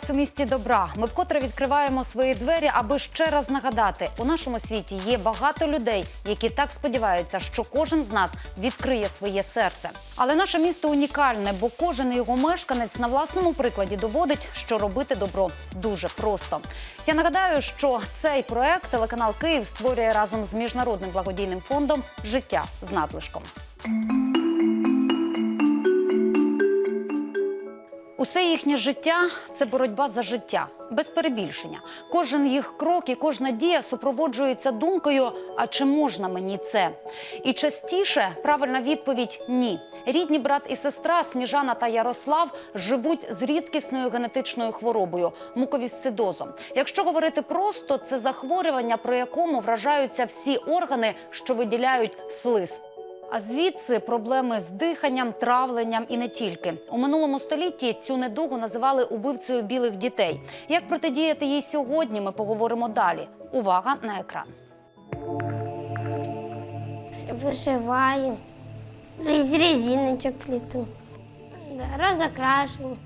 вас у місті добра. Ми вкотре відкриваємо свої двері, аби ще раз нагадати: у нашому світі є багато людей, які так сподіваються, що кожен з нас відкриє своє серце. Але наше місто унікальне, бо кожен його мешканець на власному прикладі доводить, що робити добро дуже просто. Я нагадаю, що цей проект телеканал Київ створює разом з міжнародним благодійним фондом Життя з надлишком. Усе їхнє життя це боротьба за життя, без перебільшення. Кожен їх крок і кожна дія супроводжується думкою: а чи можна мені це? І частіше правильна відповідь ні. Рідні брат і сестра Сніжана та Ярослав живуть з рідкісною генетичною хворобою муковісцидозом. Якщо говорити просто, це захворювання, при якому вражаються всі органи, що виділяють слиз. А звідси проблеми з диханням, травленням і не тільки у минулому столітті цю недугу називали убивцею білих дітей. Як протидіяти їй сьогодні? Ми поговоримо далі. Увага на екран. Вышиваю, из резиночек плиту, да, разокрашиваю.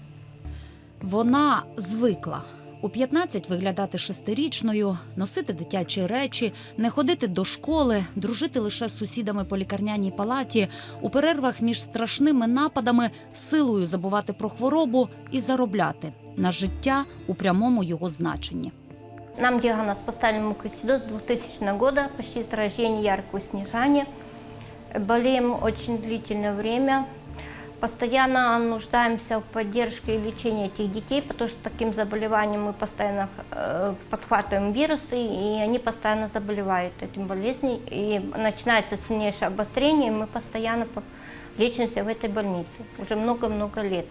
Вона звикла. У 15 виглядати шестирічною, носити дитячі речі, не ходити до школи, дружити лише з сусідами по лікарняній палаті, у перервах між страшними нападами силою забувати про хворобу і заробляти на життя у прямому його значенні. Нам диагноз поставили мукоисцидоз 2000 года, почти с рождения яркое снижание. Болеем очень длительное время. Постоянно нуждаемся в поддержке и лечении этих детей, потому что с таким заболеванием мы постоянно э, подхватываем вирусы, и они постоянно заболевают этим болезнью. И начинается сильнейшее обострение, и мы постоянно по- лечимся в этой больнице уже много-много лет.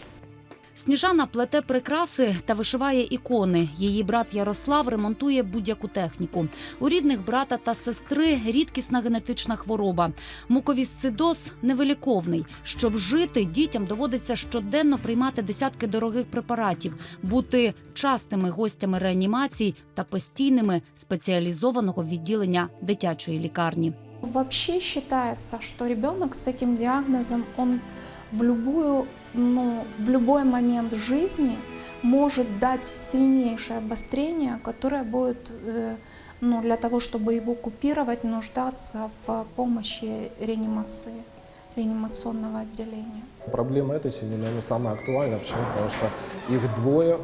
Сніжана плете прикраси та вишиває ікони. Її брат Ярослав ремонтує будь-яку техніку. У рідних брата та сестри рідкісна генетична хвороба. Муковісцидоз невиліковний. Щоб жити, дітям доводиться щоденно приймати десятки дорогих препаратів, бути частими гостями реанімацій та постійними спеціалізованого відділення дитячої лікарні. Вообще считается, что ребенок с этим диагнозом, он в, любую, ну, в любой момент жизни может дать сильнейшее обострение, которое будет э, ну, для того, чтобы его купировать, нуждаться в помощи реанимации, реанимационного отделения. Проблема этой семьи, наверное, самая актуальная. Почему? Потому что их двое,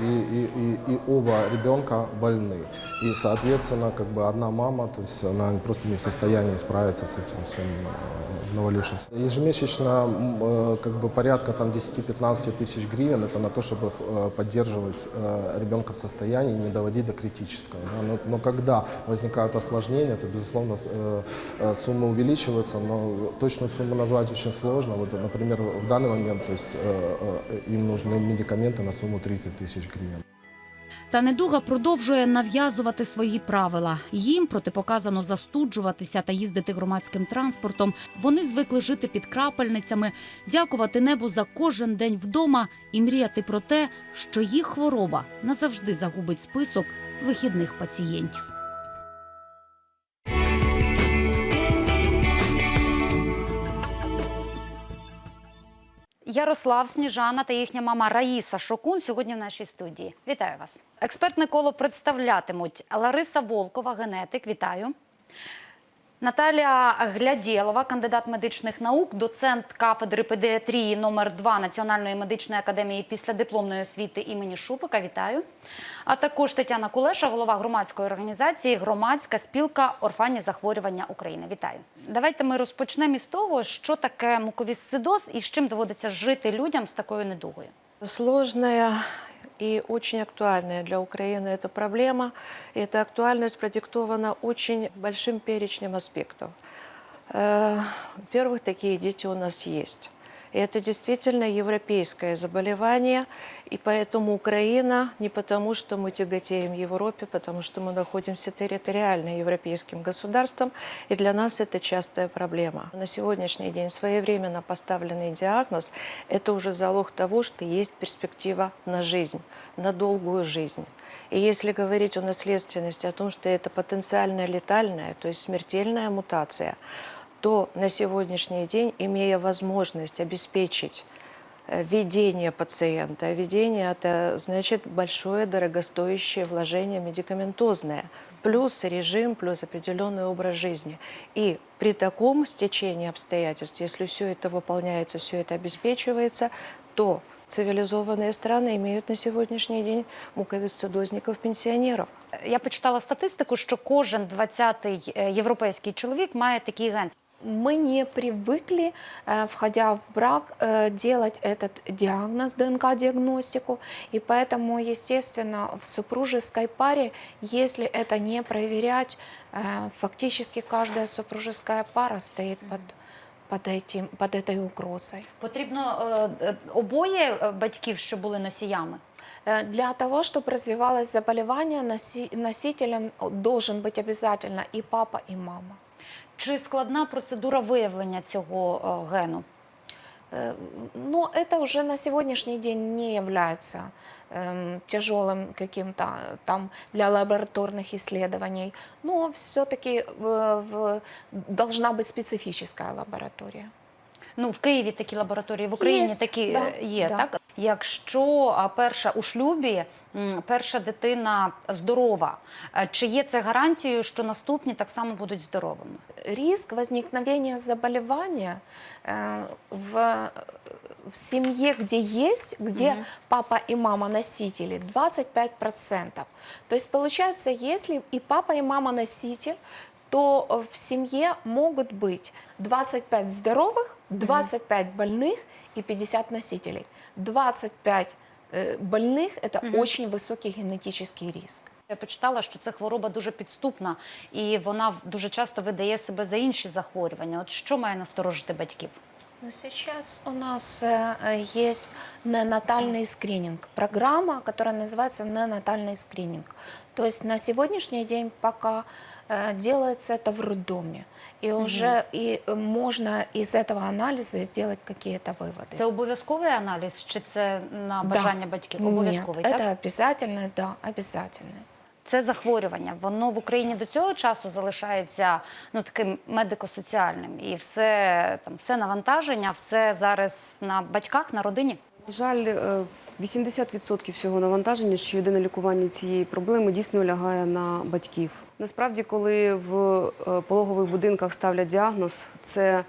и, и, и, и оба ребенка больны. И, соответственно, как бы одна мама, то есть она просто не в состоянии справиться с этим всем э, навалившимся. Ежемесячно э, как бы порядка там 10-15 тысяч гривен это на то, чтобы э, поддерживать ребенка в состоянии не доводить до критического. да. Но, но когда возникают осложнения, то, безусловно, суммы увеличиваются, но точную сумму назвать очень сложно. Вот, например, в данный момент то есть, э, э, им нужны медикаменты на сумму 30 тысяч гривен. Та недуга продовжує нав'язувати свої правила. Їм протипоказано застуджуватися та їздити громадським транспортом. Вони звикли жити під крапельницями, дякувати небу за кожен день вдома і мріяти про те, що їх хвороба назавжди загубить список вихідних пацієнтів. Ярослав Сніжана та їхня мама Раїса Шокун сьогодні в нашій студії. Вітаю вас. Експертне коло представлятимуть Лариса Волкова, генетик. Вітаю. Наталя Глядєлова, кандидат медичних наук, доцент кафедри педіатрії номер 2 Національної медичної академії післядипломної освіти імені Шупика. Вітаю. А також Тетяна Кулеша, голова громадської організації Громадська спілка орфанні захворювання України. Вітаю. Давайте ми розпочнемо із того, що таке муковісцидоз і з чим доводиться жити людям з такою недугою. Сложная и очень актуальная для Украины эта проблема. И эта актуальность продиктована очень большим перечнем аспектов. Э, Во-первых, такие дети у нас есть. И это действительно европейское заболевание, и поэтому Украина не потому, что мы тяготеем Европе, потому что мы находимся территориально европейским государством, и для нас это частая проблема. На сегодняшний день своевременно поставленный диагноз – это уже залог того, что есть перспектива на жизнь, на долгую жизнь. И если говорить о наследственности, о том, что это потенциально летальная, то есть смертельная мутация, то на сегодняшний день, имея возможность обеспечить ведение пациента. А Ведение – это значит большое дорогостоящее вложение медикаментозное, плюс режим, плюс определенный образ жизни. И при таком стечении обстоятельств, если все это выполняется, все это обеспечивается, то цивилизованные страны имеют на сегодняшний день муковисцидозников-пенсионеров. Я почитала статистику, що кожен 20-й е, європейський чоловік має такий ген. Мы не привыкли, э, входя в брак, э, делать этот диагноз, ДНК-диагностику, и поэтому, естественно, в супружеской паре, если это не проверять, э, фактически каждая супружеская пара стоит под, под, этим, под этой угрозой. Потрібно е, е, обоє е, батьків, що були носіями. Э, Для того, чтобы развивалось заболевание, носи- носителем должен быть обязательно и папа, и мама. Чи складна процедура виявлення цього е, гену? Э, Но это уже на сегодняшний день не является эм, тяжелым каким-то э, там для лабораторных исследований. Но все-таки должна быть специфическая лаборатория. Ну, в Києві такі лабораторії, в Україні Єсть, такі да, е, є, да. так? Якщо а, перша у шлюбі, м, перша дитина здорова, е, чи є це гарантією, що наступні так само будуть здоровими? Риск возникновения заболевания э, в, в семье, где есть, где папа и мама носители, 25%. То есть получается, если и папа, и мама носитель, то э, в семье могут быть 25 здоровых, 25 больных и 50 носителей. 25 э, больных – это очень высокий генетический риск. Я почитала, що це хвороба дуже підступна, і вона в- дуже часто видає себе за інші захворювання. От що має насторожити батьків? Но сейчас у нас э, э, есть неонатальный скрининг, программа, которая называется неонатальный скрининг. То есть на сегодняшний день пока э, делается это в роддоме, и уже и э, можно из этого анализа сделать какие-то выводы. Це обов'язковий аналіз, чи це на Да. бажання батьків? Нет, Обов'язковий, это так? обязательно, да, обязательно. Це захворювання. Воно в Україні до цього часу залишається ну таким медико-соціальним, і все там все навантаження, все зараз на батьках, на родині. На жаль, е, 80% всього навантаження, що йде на лікування цієї проблеми, дійсно лягає на батьків. Насправді, коли в е, пологових будинках ставлять діагноз, це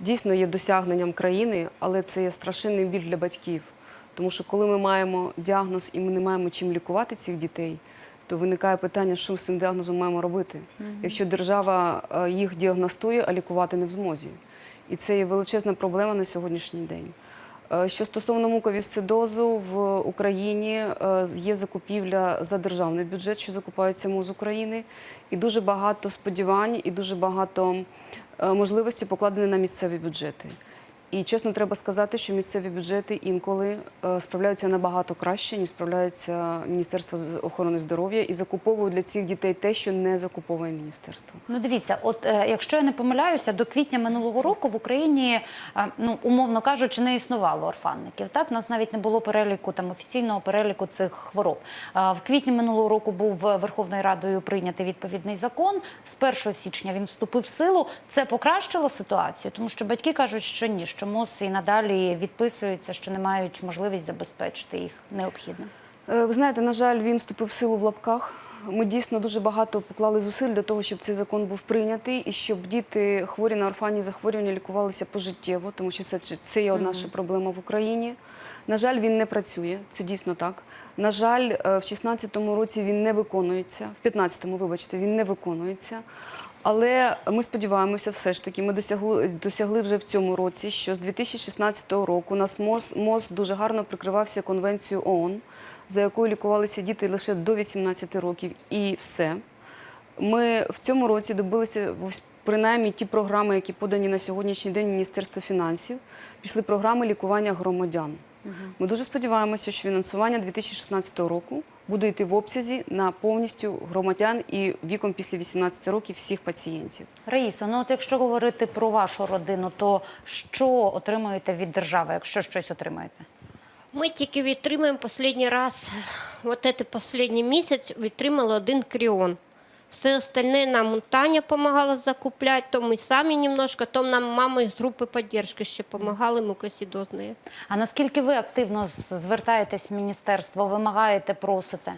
дійсно є досягненням країни, але це є страшенний біль для батьків. Тому що коли ми маємо діагноз і ми не маємо чим лікувати цих дітей, то виникає питання, що з цим діагнозом маємо робити, якщо держава е, їх діагностує, а лікувати не в змозі. І це є величезна проблема на сьогоднішній день. Е, Що стосовно муковісцидозу, в Україні е, є закупівля за державний бюджет, що закупаються з України, і дуже багато сподівань, і дуже багато е, можливостей покладені на місцеві бюджети. І чесно, треба сказати, що місцеві бюджети інколи е, справляються набагато краще, ніж справляється Міністерство охорони здоров'я і закуповують для цих дітей те, що не закуповує міністерство. Ну, дивіться, от е, якщо я не помиляюся, до квітня минулого року в Україні, е, ну умовно кажучи, не існувало орфанників. Так, нас навіть не було переліку там офіційного переліку цих хвороб. Е, в квітні минулого року був Верховною Радою прийнятий відповідний закон. З 1 січня він вступив в силу. Це покращило ситуацію, тому що батьки кажуть, що ні, що МОЗ і надалі відписуються, що не мають можливість забезпечити їх необхідним. Е, Ви знаєте, на жаль, він вступив в силу в лапках. Ми дійсно дуже багато поклали зусиль для того, щоб цей закон був прийнятий і щоб діти хворі на орфанні захворювання лікувалися пожиттєво, тому що це, це є одна ще проблема в Україні. На жаль, він не працює, це дійсно так. На жаль, е, в 16-му році він не виконується, в 15-му, вибачте, він не виконується. Але ми сподіваємося, все ж таки, ми досягли, досягли вже в цьому році, що з 2016 року нас МОЗ, МОЗ дуже гарно прикривався конвенцією ООН, за якою лікувалися діти лише до 18 років, і все. Ми в цьому році добилися принаймні ті програми, які подані на сьогоднішній день Міністерство фінансів, пішли програми лікування громадян. Ми дуже сподіваємося, що фінансування 2016 року буде йти в обсязі на повністю громадян і віком після 18 років всіх пацієнтів. Раїса, ну от якщо говорити про вашу родину, то що отримуєте від держави, якщо щось отримаєте? Ми тільки відтримаємо останній раз, от цей останній місяць відтримали один кріон. Все остальное нам Таня помогала закуплять, то мы сами немножко, то нам мама из группы поддержки ще помогали мукосидозные. А наскільки ви активно з- звертаєтесь в міністерство, вимагаєте, просите?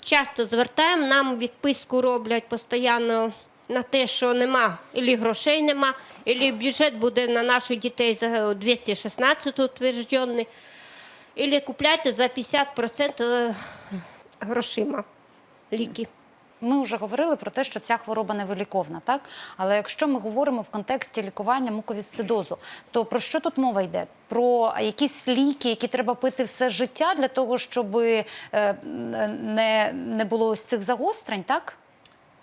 Часто звертаємо, нам відписку роблять постійно на те, що нема, або грошей нема, або бюджет буде на наших дітей за 216 утверджений, або купляйте за 50% грошима ліки. Ми вже говорили про те, що ця хвороба невиліковна, так? Але якщо ми говоримо в контексті лікування муковісцидозу, то про що тут мова йде? Про якісь ліки, які треба пити все життя для того, щоб е, не, не було ось цих загострень, так?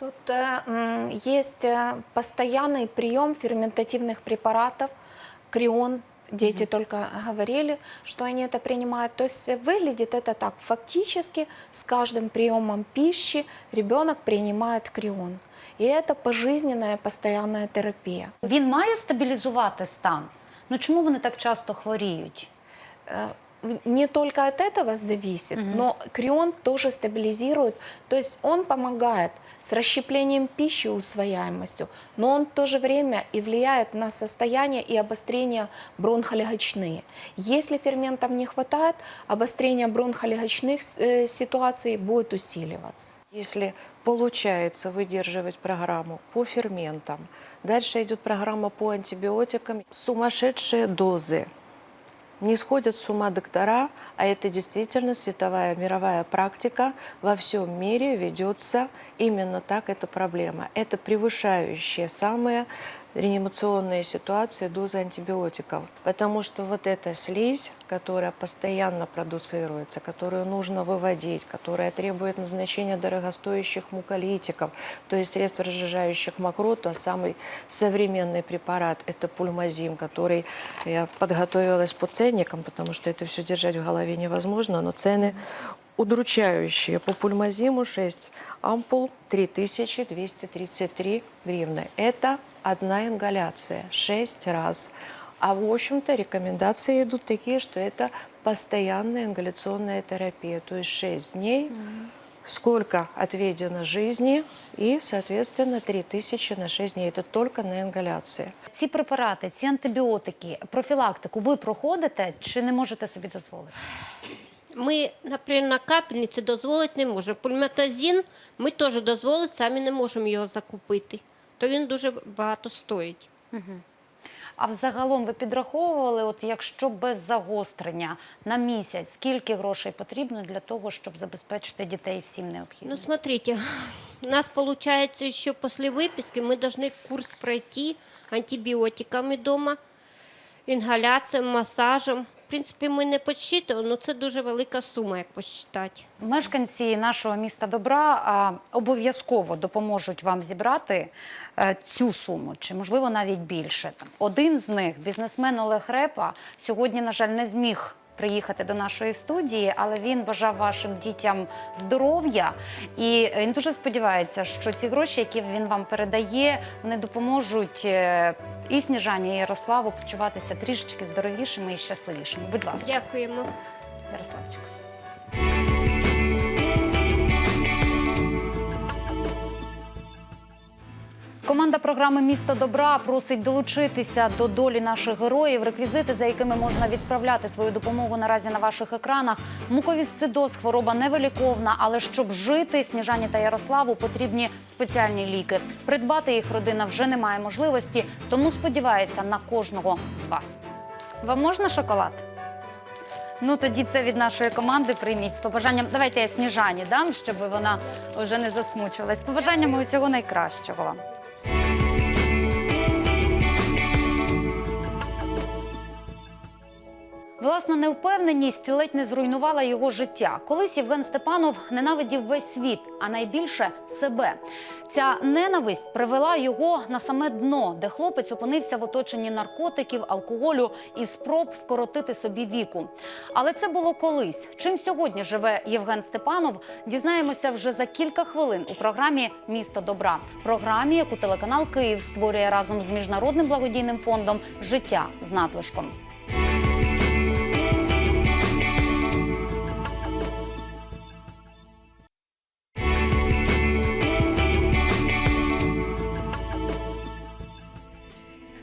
Тут э, м, есть э, постоянный прием ферментативных препаратов, крион. Дети только говорили, что они это принимают. То есть э, выглядит это так. Фактически с каждым приемом пищи ребенок принимает крион. И это пожизненная постоянная терапия. Він має стабілізувати стан. Ну чому вони так часто хворіють? Не только от этого зависит, но крион тоже стабилизирует, то есть он помогает с расщеплением пищи, усвояемостью, но он в то же время и влияет на состояние и обострение бронхолегочные. Если ферментов не хватает, обострение бронхолегочных э, ситуаций будет усиливаться. Если получается выдерживать программу по ферментам, дальше идет программа по антибиотикам, сумасшедшие дозы. Не сходят с ума доктора, а это действительно световая мировая практика. Во всем мире ведется именно так эта проблема. Это превышающие самые реанимационные ситуации дозы антибиотиков. Потому что вот эта слизь, которая постоянно продуцируется, которую нужно выводить, которая требует назначения дорогостоящих муколитиков, то есть средств, разжижающих мокроту, а самый современный препарат – это пульмазим, который я подготовилась по ценникам, потому что это все держать в голове невозможно, но цены удручающие. По пульмазиму 6 ампул 3233 гривны. Это одна ингаляция 6 раз. А в общем-то рекомендации идут такие, что это постоянная ингаляционная терапия, то есть 6 дней, сколько отведено жизни и, соответственно, 3000 на 6 дней. Это только на ингаляции. Ці препарати, ці антибіотики, профілактику ви проходите чи не можете собі дозволити? Ми, наприклад, на капельниці дозволити не можемо. Пульметазин ми теж дозволити, самі не можемо його закупити. То він дуже багато стоїть. А взагалом ви підраховували, от якщо без загострення на місяць, скільки грошей потрібно для того, щоб забезпечити дітей всім необхідним? Ну, смотрите, у нас получается еще после выписки мы должны курс пройти антибиотиками дома, інгаляцією, массажем. Принципі, ми не підсчитували, але це дуже велика сума, як посчитати. Мешканці нашого міста добра обов'язково допоможуть вам зібрати е, цю суму, чи можливо навіть більше. Один з них, бізнесмен Олег Репа, сьогодні, на жаль, не зміг. Приїхати до нашої студії, але він бажав вашим дітям здоров'я, і він дуже сподівається, що ці гроші, які він вам передає, вони допоможуть е, і Сніжані, і Ярославу почуватися трішечки здоровішими і щасливішими. Будь ласка, Дякуємо. Ярославчик. Команда програми Місто добра просить долучитися до долі наших героїв. Реквізити, за якими можна відправляти свою допомогу наразі на ваших екранах. Муковісцидоз – хвороба невиліковна, але щоб жити Сніжані та Ярославу, потрібні спеціальні ліки. Придбати їх родина вже не має можливості, тому сподівається на кожного з вас. Вам можна шоколад? Ну тоді це від нашої команди прийміть з побажанням. Давайте я сніжані дам, щоб вона вже не засмучувалась. З побажаннями усього найкращого вам. Власна невпевненість ледь не зруйнувала його життя. Колись Євген Степанов ненавидів весь світ, а найбільше себе. Ця ненависть привела його на саме дно, де хлопець опинився в оточенні наркотиків, алкоголю і спроб вкоротити собі віку. Але це було колись. Чим сьогодні живе Євген Степанов? Дізнаємося вже за кілька хвилин у програмі Місто добра. Програмі, яку телеканал Київ створює разом з міжнародним благодійним фондом Життя з надлишком.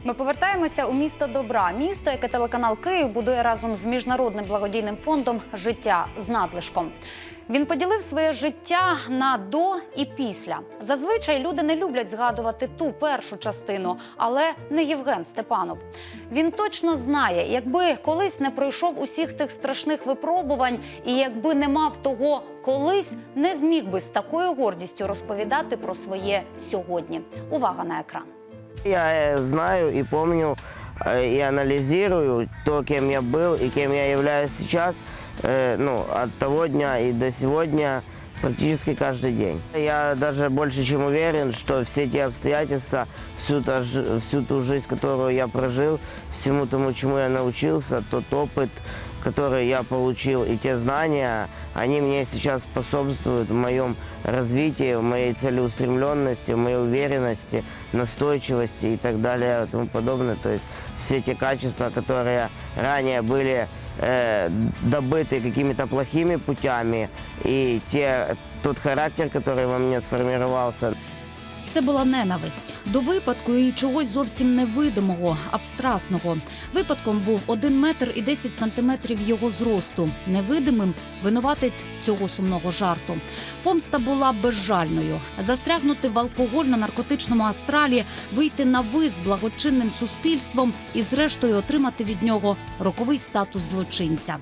Ми повертаємося у місто добра, місто, яке телеканал Київ будує разом з міжнародним благодійним фондом Життя з надлишком. Він поділив своє життя на до і після. Зазвичай люди не люблять згадувати ту першу частину, але не Євген Степанов. Він точно знає, якби колись не пройшов усіх тих страшних випробувань, і якби не мав того колись, не зміг би з такою гордістю розповідати про своє сьогодні. Увага на екран. Я э, знаю и помню э, и анализирую то, кем я был и кем я являюсь сейчас, э, ну, от того дня и до сегодня практически каждый день. Я даже больше чем уверен, что все те обстоятельства, всю, та, всю ту жизнь, которую я прожил, всему тому, чему я научился, тот опыт, который я получил, и те знания, они мне сейчас способствуют в моем развитии, в моей целеустремленности, в моей уверенности, настойчивости и так далее и тому подобное. То есть все те качества, которые ранее были э, добыты какими-то плохими путями, и те, тот характер, который во мне сформировался, Це була ненависть до випадку і чогось зовсім невидимого, абстрактного. Випадком був 1 метр і 10 сантиметрів його зросту. Невидимим винуватець цього сумного жарту. Помста була безжальною. Застрягнути в алкогольно-наркотичному астралі, вийти на ви з благочинним суспільством і, зрештою, отримати від нього роковий статус злочинця.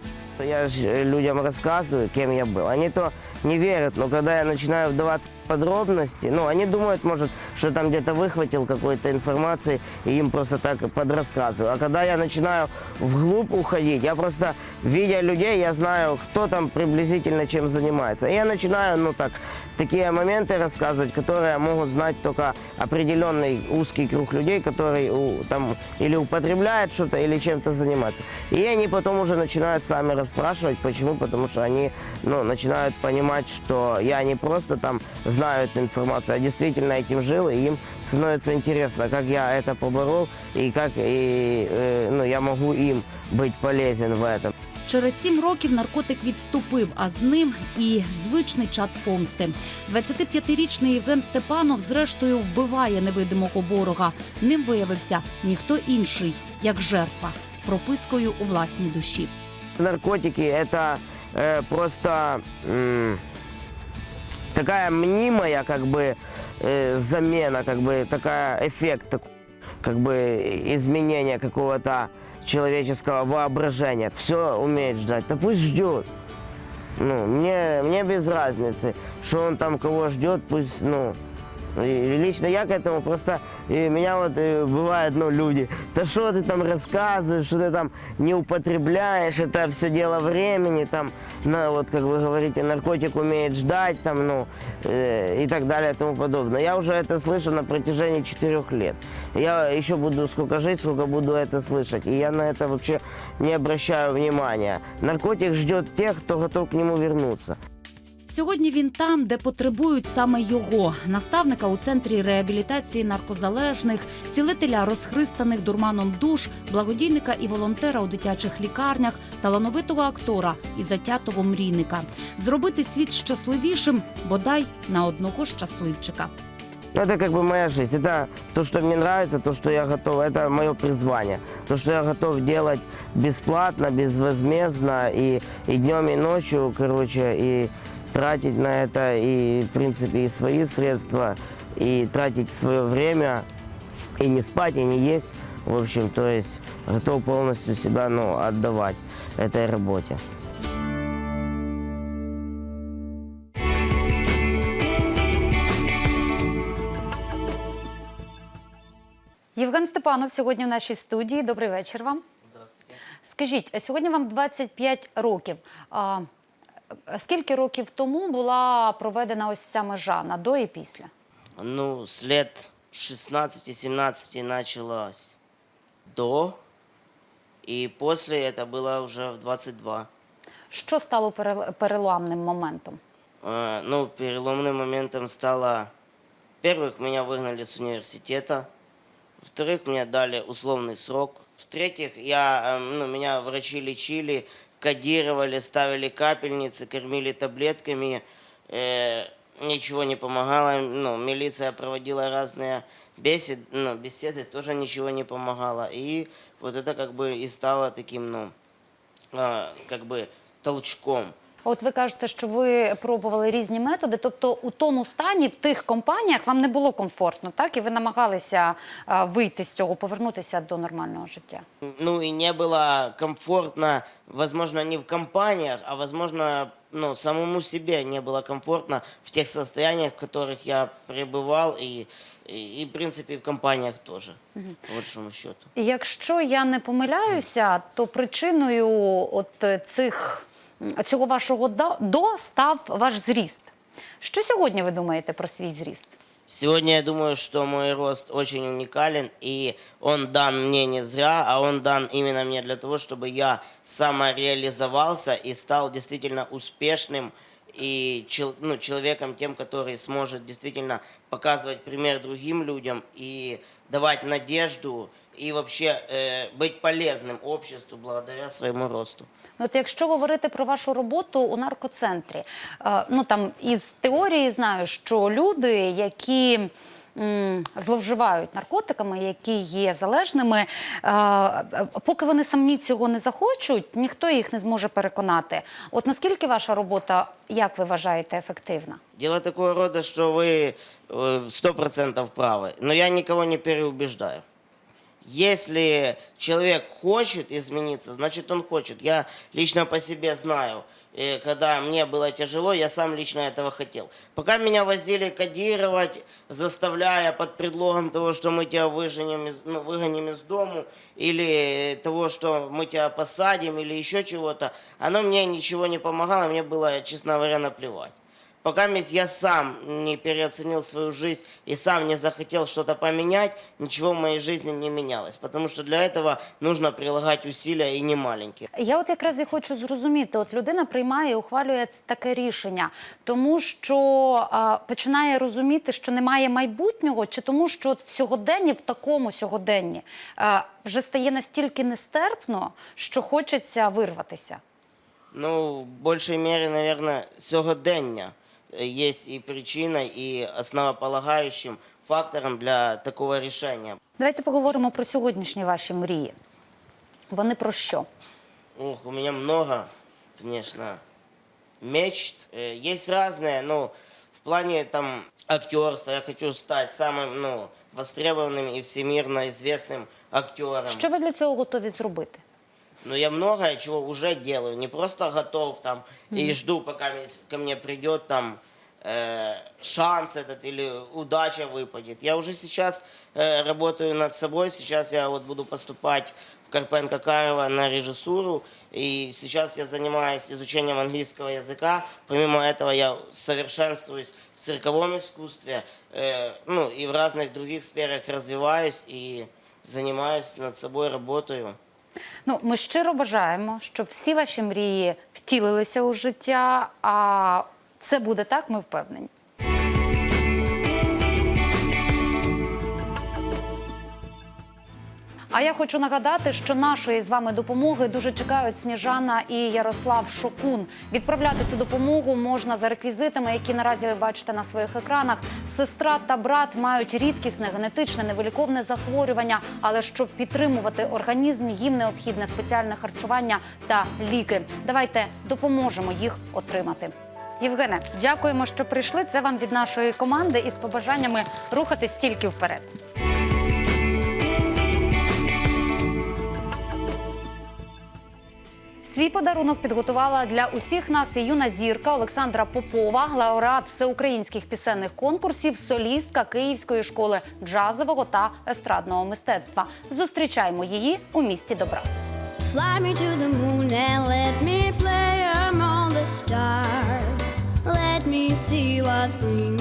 Я ж э, людям рассказываю, кем я был. Они то не верят, но когда я начинаю вдаваться в подробности, ну, они думают, может, что там где-то выхватил какой-то информации и им просто так подрассказываю. А когда я начинаю вглубь уходить, я просто, видя людей, я знаю, кто там приблизительно чем занимается. И я начинаю, ну, так, такие моменты рассказывать, которые могут знать только определенный узкий круг людей, который у, там или употребляет что-то, или чем-то занимается. И они потом уже начинают сами расспрашивать, почему, потому что они ну, начинают понимать, что я не просто там знаю эту информацию, а действительно этим жил, и им становится интересно, как я это поборол, и как и, э, ну, я могу им быть полезен в этом. Через сім років наркотик відступив, а з ним і звичний чад помсти. 25-річний Євген Степанов зрештою вбиває невидимого ворога. Ним виявився ніхто інший, як жертва з пропискою у власній душі. Наркотики это э, просто м, Такая мнимая как бы э, замена, как бы такая эффект, так- как бы изменение какого-то человеческого воображения. Все умеет ждать. Да пусть ждет. Ну, мне, мне без разницы, что он там кого ждет, пусть, ну, и лично я к этому просто, и меня вот э, бывает, ну, люди, да что ты там рассказываешь, что ты там не употребляешь, это все дело времени, там, на, вот, как вы говорите, наркотик умеет ждать, там, ну, э, и так далее, и тому подобное. Я уже это слышу на протяжении четырех лет. Я еще буду сколько жить, сколько буду это слышать, и я на это вообще не обращаю внимания. Наркотик ждет тех, кто готов к нему вернуться. Сьогодні він там, де потребують саме його наставника у центрі реабілітації наркозалежних, цілителя розхристаних дурманом душ, благодійника і волонтера у дитячих лікарнях, талановитого актора і затятого мрійника. Зробити світ щасливішим, бодай на одного щасливчика. Ну, это как бы моя жизнь. Это то, что мне нравится, то, что я готов. Это мое призвание. То, что я готов делать бесплатно, безвозмездно и, и днем, и ночью, короче, и тратить на это и, в принципе, и свои средства, и тратить свое время, и не спать, и не есть. В общем, то есть готов полностью себя ну, отдавать этой работе. Євген Степанов сьогодні в нашій студії. Добрий вечір вам. Здравствуйте. Скажіть, сьогодні вам 25 років. А, а скільки років тому була проведена ось ця межа на до і після? Ну, с лет 16-17 началось до, и после это было уже в 22. Що стало перел- переламним моментом? Э, Ну, переломным моментом стало, во-первых, меня выгнали с университета, во-вторых, мне дали условный срок, в-третьих, я, э, ну, меня врачи лечили, кодировали, ставили капельницы, кормили таблетками, э, ничего не помогало. Ну, милиция проводила разные бесед, ну, беседы, тоже ничего не помогало. И вот это как бы и стало таким, ну, а, как бы толчком. От ви кажете, що ви пробували різні методи, тобто у тому стані в тих компаніях вам не було комфортно, так? І ви намагалися а, вийти з цього, повернутися до нормального життя. Ну и не было комфортно, возможно, не в компаниях, а возможно, ну, самому себе не было комфортно в тех состояниях, в которых я пребывал, и, и, и, в принципе, в компаниях тоже. Вот большому счету. І Якщо я не помиляюся, то причиною от е, цих м, цього вашого до- до став ваш зріст. Що сьогодні ви думаєте про свій зріст? Сегодня я думаю, что мой рост очень уникален, и он дан мне не зря, а он дан именно мне для того, чтобы я самореализовался и стал действительно успешным и чел- ну, человеком тем, который сможет действительно показывать пример другим людям и давать надежду и вообще э, быть полезным обществу благодаря своему росту. Ну, От якщо говорити про вашу роботу у наркоцентрі, е, ну там із теорії знаю, що люди, які м, зловживають наркотиками, які є залежними, е, е, поки вони самі цього не захочуть, ніхто їх не зможе переконати. От наскільки ваша робота, як ви вважаєте, ефективна? Дело такого рода, что вы э, сто процентов правы, но я никого не переубеждаю. Если человек хочет измениться, значит он хочет. Я лично по себе знаю, э, когда мне было тяжело, я сам лично этого хотел. Пока меня возили кодировать, заставляя под предлогом того, что мы тебя выженем из, ну, выгоним из дому, или того, что мы тебя посадим, или еще чего-то, оно мне ничего не помогало, мне было, честно говоря, наплевать. Пока я сам не переоценил свою жизнь и сам не захотел что-то поменять, ничего в моей жизни не менялось. Потому что для этого нужно прилагать усилия и не маленькие. Я от якраз і хочу зрозуміти, от людина приймає і ухвалює таке рішення, тому що а, починає розуміти, що немає майбутнього, чи тому, що от в сьогоденні, в такому сьогоденні, а, вже стає настільки нестерпно, що хочеться вирватися. Ну, в большей мере, наверное, сьогодення есть и причиной, и основополагающим фактором для такого решения. Давайте поговоримо про сьогоднішні ваші мрії. Вони про що? Ух, у меня много, конечно, мечт. Э, Есть разные, ну, в плане там актерства я хочу стать самым, ну, востребованным и всемирно известным актером. Що ви для цього готові зробити? Но я многое чего уже делаю, не просто готов там и жду, пока мне- ко мне придет там э, шанс этот или удача выпадет. Я уже сейчас э, работаю над собой, сейчас я вот буду поступать в Карпенко Карова на режиссуру, и сейчас я занимаюсь изучением английского языка. Помимо этого я совершенствуюсь в цирковом искусстве, э, ну и в разных других сферах развиваюсь и занимаюсь над собой, работаю. Ну, ми щиро бажаємо, щоб всі ваші мрії втілилися у життя. А це буде так, ми впевнені. А я хочу нагадати, що нашої з вами допомоги дуже чекають Сніжана і Ярослав Шокун. Відправляти цю допомогу можна за реквізитами, які наразі ви бачите на своїх екранах. Сестра та брат мають рідкісне генетичне невиліковне захворювання, але щоб підтримувати організм, їм необхідне спеціальне харчування та ліки. Давайте допоможемо їх отримати. Євгене, дякуємо, що прийшли. Це вам від нашої команди із побажаннями рухатись тільки вперед. Свій подарунок підготувала для усіх нас юна зірка Олександра Попова, лауреат всеукраїнських пісенних конкурсів, солістка Київської школи джазового та естрадного мистецтва. Зустрічаємо її у місті добра. Fly me let me see what spring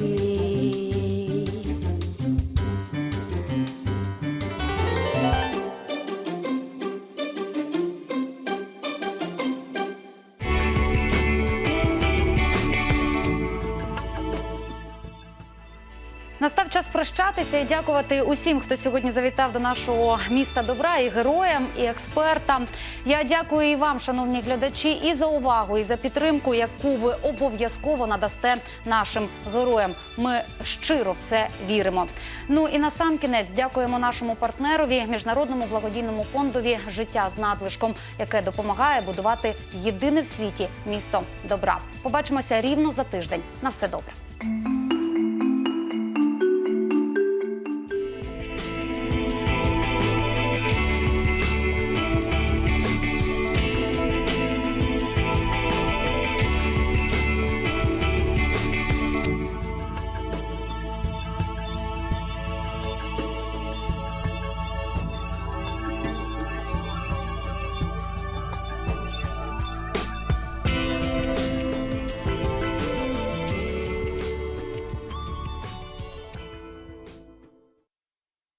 listening. Прощатися і дякувати усім, хто сьогодні завітав до нашого міста добра, і героям, і експертам. Я дякую і вам, шановні глядачі, і за увагу, і за підтримку, яку ви обов'язково надасте нашим героям. Ми щиро в це віримо. Ну і на сам кінець дякуємо нашому партнерові, міжнародному благодійному фондові Життя з надлишком, яке допомагає будувати єдине в світі місто добра. Побачимося рівно за тиждень. На все добре.